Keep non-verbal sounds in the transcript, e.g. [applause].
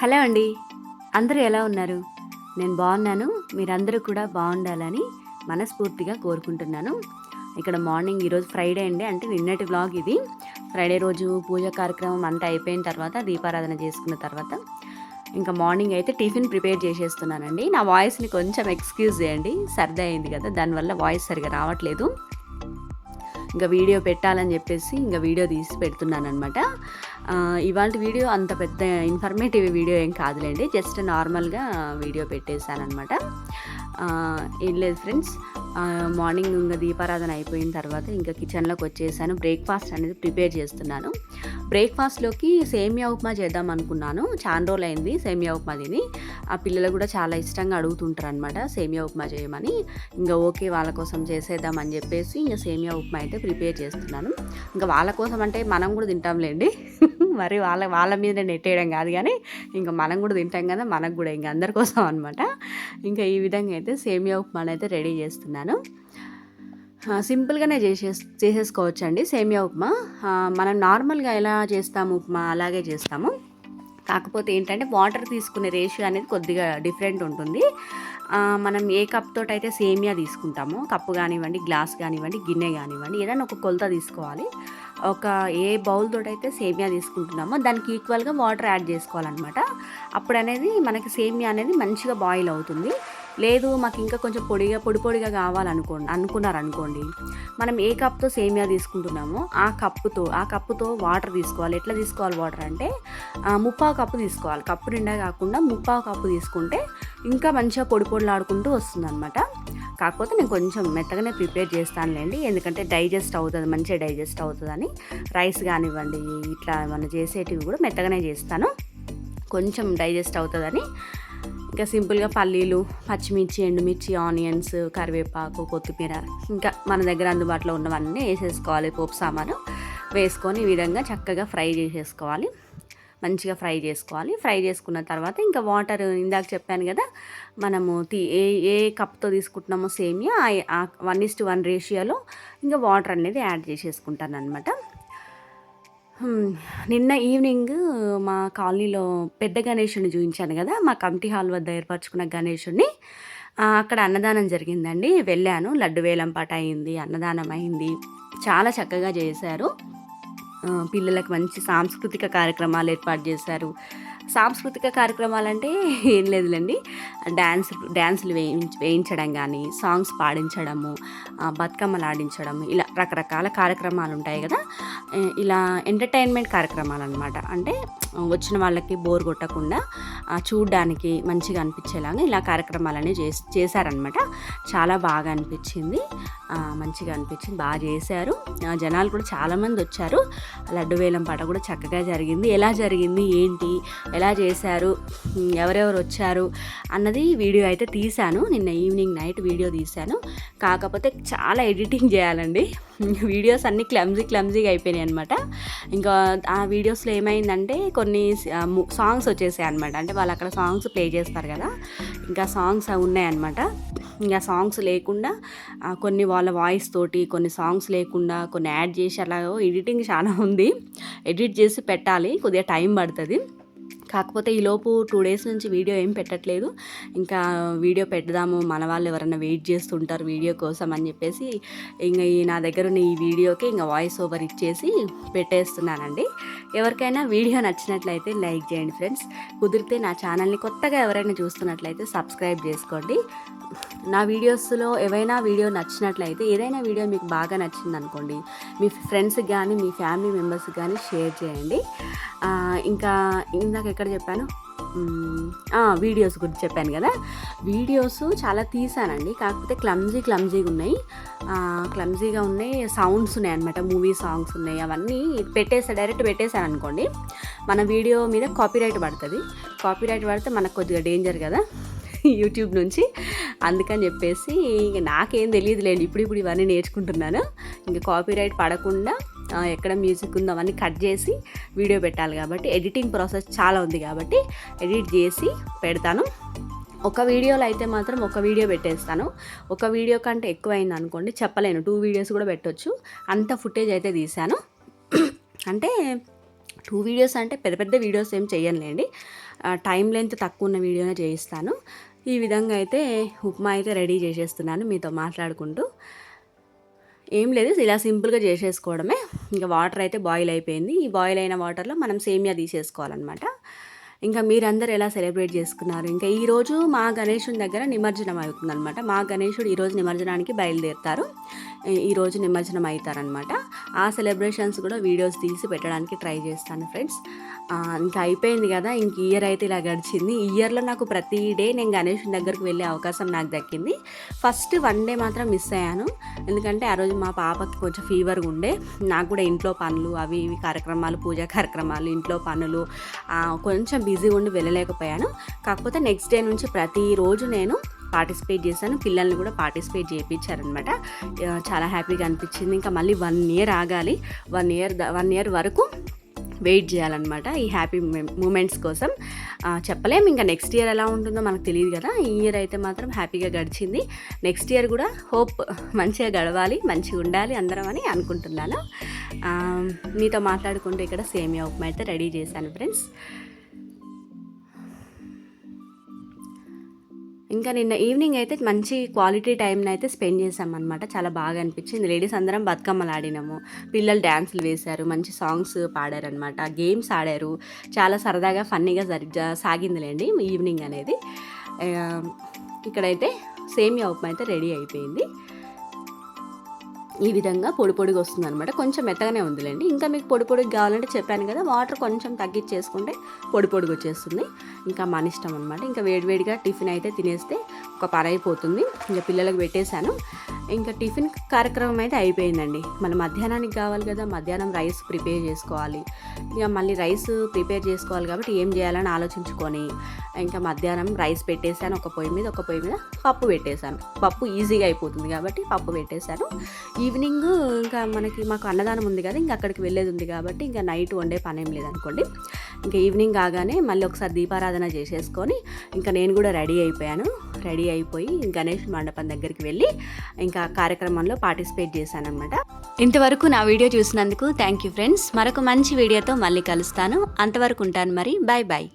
Hello అండి. అందరూ ఎలా ఉన్నారు? నేను బాగున్నాను. మీరందరూ కూడా బాగుండాలని మనస్ఫూర్తిగా కోరుకుంటున్నాను. ఇక్కడ మార్నింగ్ ఈరోజు ఫ్రైడే అండి. అంటే నిన్నటి వ్లాగ్ ఇది. ఫ్రైడే రోజు పూజ కార్యక్రమం అంతా అయిపోయిన తర్వాత దీపారాధన చేసుకున్న తర్వాత ఇంకా మార్నింగ్ అయితే టిఫిన్ ప్రిపేర్ చేసేస్తున్నానండి. నా వాయిస్ని కొంచెం ఎక్స్క్యూజ్ చేయండి. సర్ది అయింది కదా. దానివల్ల వాయిస్ సరిగా రావట్లేదు. ఇంకా వీడియో పెట్టాలని చెప్పేసి ఇంకా వీడియో తీసి పెడుతున్నాను అనమాట ఇవాళ వీడియో అంత పెద్ద ఇన్ఫర్మేటివ్ వీడియో ఏం కాదులేండి. జస్ట్ నార్మల్గా వీడియో పెట్టేశానమాట ఏం లేదు ఫ్రెండ్స్. మార్నింగ్ ఇంకా దీపారాధన అయిపోయిన తర్వాత ఇంకా కిచెన్లోకి వచ్చేసాను. బ్రేక్ఫాస్ట్ అనేది ప్రిపేర్ చేస్తున్నాను. బ్రేక్ఫాస్ట్లోకి సేమియా ఉప్మా చేద్దాం అనుకున్నాను. చాలా రోజులు అయింది సేమియా ఉప్మా తిని. ఆ పిల్లలు కూడా చాలా ఇష్టంగా అడుగుతుంటారు అనమాట సేమియా ఉప్మా చేయమని. ఇంకా ఓకే వాళ్ళ కోసం చేసేద్దాం అని చెప్పేసి ఇంకా సేమియా ఉప్మా అయితే ప్రిపేర్ చేస్తున్నాను. ఇంకా వాళ్ళ కోసం అంటే మనం కూడా తింటాంలేండి. మరి వాళ్ళ వాళ్ళ మీద నెట్టేయడం కాదు కానీ ఇంకా మనం కూడా తింటాం కదా మనకు కూడా ఇంకా అందరి కోసం అనమాట ఇంకా ఈ విధంగా అయితే సేమియా ఉప్మాని అయితే రెడీ చేస్తున్నాను. సింపుల్గానే చేసే చేసేసుకోవచ్చు అండి సేమియా ఉప్మా. మనం నార్మల్గా ఎలా చేస్తాము ఉప్మా అలాగే చేస్తాము. కాకపోతే ఏంటంటే వాటర్ తీసుకునే రేషియో అనేది కొద్దిగా డిఫరెంట్ ఉంటుంది. మనం ఏ కప్ తోటి అయితే సేమియా తీసుకుంటామో కప్పు కానివ్వండి గ్లాస్ కానివ్వండి గిన్నె కానివ్వండి ఏదైనా ఒక కొలత తీసుకోవాలి. ఒక ఏ బౌల్ తోటైతే సేమియా తీసుకుంటున్నామో దానికి ఈక్వల్గా వాటర్ యాడ్ చేసుకోవాలన్నమాట. అప్పుడు అనేది మనకి సేమియా అనేది మంచిగా బాయిల్ అవుతుంది. లేదు మాకు ఇంకా కొంచెం పొడిగా పొడి పొడిగా కావాలనుకోండి అనుకున్నారనుకోండి. మనం ఏ కప్తో సేమియా తీసుకుంటున్నామో ఆ కప్పుతో ఆ కప్పుతో వాటర్ తీసుకోవాలి. ఎట్లా తీసుకోవాలి వాటర్ అంటే ముప్పావు కప్పు తీసుకోవాలి. కప్పు నిండా కాకుండా ముప్పావు కప్పు తీసుకుంటే ఇంకా మంచిగా పొడి పొడిలాడుకుంటూ వస్తుంది అనమాట కాకపోతే నేను కొంచెం మెత్తగానే ప్రిపేర్ చేస్తానులేండి. ఎందుకంటే డైజెస్ట్ అవుతుంది మంచిగా డైజెస్ట్ అవుతుందని. రైస్ కానివ్వండి ఇట్లా ఏమన్నా చేసేటివి కూడా మెత్తగానే చేస్తాను. కొంచెం డైజెస్ట్ అవుతుందని. ఇంకా సింపుల్గా పల్లీలు పచ్చిమిర్చి ఎండుమిర్చి ఆనియన్స్ కరివేపాకు కొత్తిమీర ఇంకా మన దగ్గర అందుబాటులో ఉన్నవన్నీ వేసేసుకోవాలి పోపు సామాను. వేసుకొని ఈ విధంగా చక్కగా ఫ్రై చేసేసుకోవాలి. మంచిగా ఫ్రై చేసుకోవాలి. ఫ్రై చేసుకున్న తర్వాత ఇంకా వాటర్ ఇందాక చెప్పాను కదా మనము తీ ఏ ఏ కప్తో తీసుకుంటున్నామో సేమియా వన్ ఇస్ టు వన్ రేషియోలో ఇంకా వాటర్ అనేది యాడ్ చేసేసుకుంటాను అనమాట నిన్న ఈవినింగ్ మా కాలనీలో పెద్ద గణేషుని చూపించాను కదా మా కమిటీ హాల్ వద్ద ఏర్పరచుకున్న గణేషుణ్ణి అక్కడ అన్నదానం జరిగిందండి. వెళ్ళాను లడ్డు వేలం పాట అయింది అన్నదానం అయింది. చాలా చక్కగా చేశారు. పిల్లలకు మంచి సాంస్కృతిక కార్యక్రమాలు ఏర్పాటు చేశారు. సాంస్కృతిక కార్యక్రమాలు అంటే ఏం లేదులేండి. డ్యాన్స్ డ్యాన్సులు వేయించ వేయించడం కానీ సాంగ్స్ పాడించడము బతుకమ్మలు ఆడించడము ఇలా రకరకాల కార్యక్రమాలు ఉంటాయి కదా ఇలా ఎంటర్టైన్మెంట్ కార్యక్రమాలు అనమాట అంటే వచ్చిన వాళ్ళకి బోర్ కొట్టకుండా చూడడానికి మంచిగా అనిపించేలాగా ఇలా కార్యక్రమాలన్నీ చేసి చేశారనమాట చాలా బాగా అనిపించింది. మంచిగా అనిపించింది. బాగా చేశారు. జనాలు కూడా చాలామంది వచ్చారు. లడ్డు వేలం పాట కూడా చక్కగా జరిగింది. ఎలా జరిగింది? ఏంటి? ఎలా చేశారు? ఎవరెవరు వచ్చారు? అన్నది వీడియో అయితే తీశాను. నిన్న ఈవినింగ్ నైట్ వీడియో తీశాను. కాకపోతే చాలా ఎడిటింగ్ చేయాలండి. [laughs] వీడియోస్ అన్నీ క్లమ్జీ క్లమ్జీగా అయిపోయినాయి అనమాట ఇంకా ఆ వీడియోస్లో ఏమైందంటే కొన్ని సాంగ్స్ వచ్చేసాయి అనమాట అంటే వాళ్ళు అక్కడ సాంగ్స్ ప్లే చేస్తారు కదా ఇంకా సాంగ్స్ ఉన్నాయన్నమాట ఇంకా సాంగ్స్ లేకుండా కొన్ని వాళ్ళ వాయిస్ తోటి కొన్ని సాంగ్స్ లేకుండా కొన్ని యాడ్ చేసి అలాగో ఎడిటింగ్ చాలా ఉంది. ఎడిట్ చేసి పెట్టాలి కొద్దిగా టైం పడుతుంది. కాకపోతే ఈలోపు టూ డేస్ నుంచి వీడియో ఏం పెట్టట్లేదు. ఇంకా వీడియో పెడదాము మన వాళ్ళు ఎవరైనా వెయిట్ చేస్తుంటారు వీడియో కోసం అని చెప్పేసి ఇంకా ఈ నా దగ్గర ఉన్న ఈ వీడియోకి ఇంకా వాయిస్ ఓవర్ ఇచ్చేసి పెట్టేస్తున్నానండి. ఎవరికైనా వీడియో నచ్చినట్లయితే లైక్ చేయండి ఫ్రెండ్స్. కుదిరితే నా ఛానల్ని కొత్తగా ఎవరైనా చూస్తున్నట్లయితే సబ్స్క్రైబ్ చేసుకోండి. నా వీడియోస్లో ఏవైనా వీడియో నచ్చినట్లయితే ఏదైనా వీడియో మీకు బాగా నచ్చింది అనుకోండి మీ ఫ్రెండ్స్కి కానీ మీ ఫ్యామిలీ మెంబర్స్కి కానీ షేర్ చేయండి. ఇంకా ఇందాక ఎక్కడ చెప్పాను? వీడియోస్ గురించి చెప్పాను కదా. వీడియోస్ చాలా తీసానండి. కాకపోతే క్లమ్జీ క్లమ్జీగా ఉన్నాయి. క్లమ్జీగా ఉన్నాయి సౌండ్స్ ఉన్నాయి అనమాట మూవీ సాంగ్స్ ఉన్నాయి. అవన్నీ పెట్టేసా డైరెక్ట్ పెట్టేశాను అనుకోండి మన వీడియో మీద కాపీరైట్ పడుతుంది. కాపీరైట్ పడితే మనకు కొద్దిగా డేంజర్ కదా. యూట్యూబ్ నుంచి. అందుకని చెప్పేసి ఇంక నాకేం తెలియదులేండి. ఇప్పుడు ఇప్పుడు ఇవన్నీ నేర్చుకుంటున్నాను. ఇంకా కాపీరైట్ పడకుండా ఎక్కడ మ్యూజిక్ ఉందో అవన్నీ కట్ చేసి వీడియో పెట్టాలి కాబట్టి ఎడిటింగ్ ప్రాసెస్ చాలా ఉంది కాబట్టి ఎడిట్ చేసి పెడతాను. ఒక వీడియోలో అయితే మాత్రం ఒక వీడియో పెట్టేస్తాను. ఒక వీడియో కంటే ఎక్కువైంది అనుకోండి చెప్పలేను. టూ వీడియోస్ కూడా పెట్టవచ్చు అంత ఫుటేజ్ అయితే తీశాను. అంటే టూ వీడియోస్ అంటే పెద్ద పెద్ద వీడియోస్ ఏం చెయ్యనులేండి. టైం లెంత్ తక్కువ ఉన్న వీడియోనే చేయిస్తాను. ఈ విధంగా అయితే ఉప్మా అయితే రెడీ చేసేస్తున్నాను మీతో మాట్లాడుకుంటూ. ఏం లేదు ఇలా సింపుల్గా చేసేసుకోవడమే. ఇంకా వాటర్ అయితే బాయిల్ అయిపోయింది. ఈ బాయిల్ అయిన వాటర్లో మనం సేమియా తీసేసుకోవాలన్నమాట. ఇంకా మీరందరూ ఎలా సెలబ్రేట్ చేసుకున్నారు? ఇంకా ఈరోజు మా గణేషుని దగ్గర నిమజ్జనం అవుతుందనమాట మా గణేషుడు ఈరోజు నిమజ్జనానికి బయలుదేరుతారు. ఈరోజు నిమజ్జనం అవుతారనమాట ఆ సెలబ్రేషన్స్ కూడా వీడియోస్ తీసి పెట్టడానికి ట్రై చేస్తాను ఫ్రెండ్స్. ఇంకా అయిపోయింది కదా ఇంక ఇయర్ అయితే ఇలా గడిచింది. ఈ ఇయర్లో నాకు ప్రతి డే నేను గణేషుని దగ్గరికి వెళ్ళే అవకాశం నాకు దక్కింది. ఫస్ట్ వన్ డే మాత్రం మిస్ అయ్యాను. ఎందుకంటే ఆ రోజు మా పాపకి కొంచెం ఫీవర్గా ఉండే. నాకు కూడా ఇంట్లో పనులు అవి ఇవి కార్యక్రమాలు పూజా కార్యక్రమాలు ఇంట్లో పనులు కొంచెం బిజీ ఉండి వెళ్ళలేకపోయాను. కాకపోతే నెక్స్ట్ డే నుంచి ప్రతిరోజు నేను పార్టిసిపేట్ చేశాను. పిల్లల్ని కూడా పార్టిసిపేట్ చేయించారనమాట చాలా హ్యాపీగా అనిపించింది. ఇంకా మళ్ళీ వన్ ఇయర్ ఆగాలి. వన్ ఇయర్ వన్ ఇయర్ వరకు వెయిట్ చేయాలన్నమాట ఈ హ్యాపీ మూమెంట్స్ కోసం. చెప్పలేము చెప్పలేం. ఇంకా నెక్స్ట్ ఇయర్ ఎలా ఉంటుందో మనకు తెలియదు కదా. ఈ ఇయర్ అయితే మాత్రం హ్యాపీగా గడిచింది. నెక్స్ట్ ఇయర్ కూడా హోప్ మంచిగా గడవాలి మంచిగా ఉండాలి అందరం అని అనుకుంటున్నాను. మీతో మాట్లాడుకుంటూ ఇక్కడ సేమియా ఉప్మా అయితే రెడీ చేశాను ఫ్రెండ్స్ ఇంకా నిన్న ఈవినింగ్ అయితే మంచి క్వాలిటీ టైంని అయితే స్పెండ్ చేసామన్నమాట చాలా బాగా అనిపించింది. లేడీస్ అందరం బతుకమ్మలు ఆడినాము. పిల్లలు డ్యాన్సులు వేశారు. మంచి సాంగ్స్ పాడారనమాట గేమ్స్ ఆడారు. చాలా సరదాగా ఫన్నీగా జరి సాగిందిలేండి ఈవినింగ్ అనేది. ఇక్కడైతే సేమియా ఉప్మా అయితే రెడీ అయిపోయింది. ఈ విధంగా పొడి పొడిగా వస్తుంది అనమాట కొంచెం మెత్తగానే ఉందిలేండి. ఇంకా మీకు పొడి పొడిగా కావాలంటే చెప్పాను కదా వాటర్ కొంచెం తగ్గించేసుకుంటే పొడి పొడిగా వచ్చేస్తుంది. ఇంకా మన ఇష్టం అనమాట ఇంకా వేడివేడిగా టిఫిన్ అయితే తినేస్తే ఒక పని అయిపోతుంది. ఇంకా పిల్లలకు పెట్టేశాను. ఇంకా టిఫిన్ కార్యక్రమం అయితే అయిపోయిందండి. మన మధ్యాహ్నానికి కావాలి కదా మధ్యాహ్నం రైస్ ప్రిపేర్ చేసుకోవాలి. ఇక మళ్ళీ రైస్ ప్రిపేర్ చేసుకోవాలి కాబట్టి ఏం చేయాలని ఆలోచించుకొని ఇంకా మధ్యాహ్నం రైస్ పెట్టేశాను ఒక పొయ్యి మీద ఒక పొయ్యి మీద పప్పు పెట్టేశాను. పప్పు ఈజీగా అయిపోతుంది కాబట్టి పప్పు పెట్టేశాను. ఈవినింగ్ ఇంకా మనకి మాకు అన్నదానం ఉంది కదా ఇంకా అక్కడికి వెళ్ళేది ఉంది కాబట్టి ఇంకా నైట్ వండే పని ఏం లేదనుకోండి. ఇంకా ఈవినింగ్ కాగానే మళ్ళీ ఒకసారి దీపారాధన చేసేసుకొని ఇంకా నేను కూడా రెడీ అయిపోయాను. రెడీ అయిపోయి గణేష్ మండపం దగ్గరికి వెళ్ళి ఇంకా ఇంకా కార్యక్రమంలో పార్టిసిపేట్ చేశాను అనమాట ఇంతవరకు నా వీడియో చూసినందుకు థ్యాంక్ యూ ఫ్రెండ్స్. మరొక మంచి వీడియోతో మళ్ళీ కలుస్తాను. అంతవరకు ఉంటాను మరి. Bye bye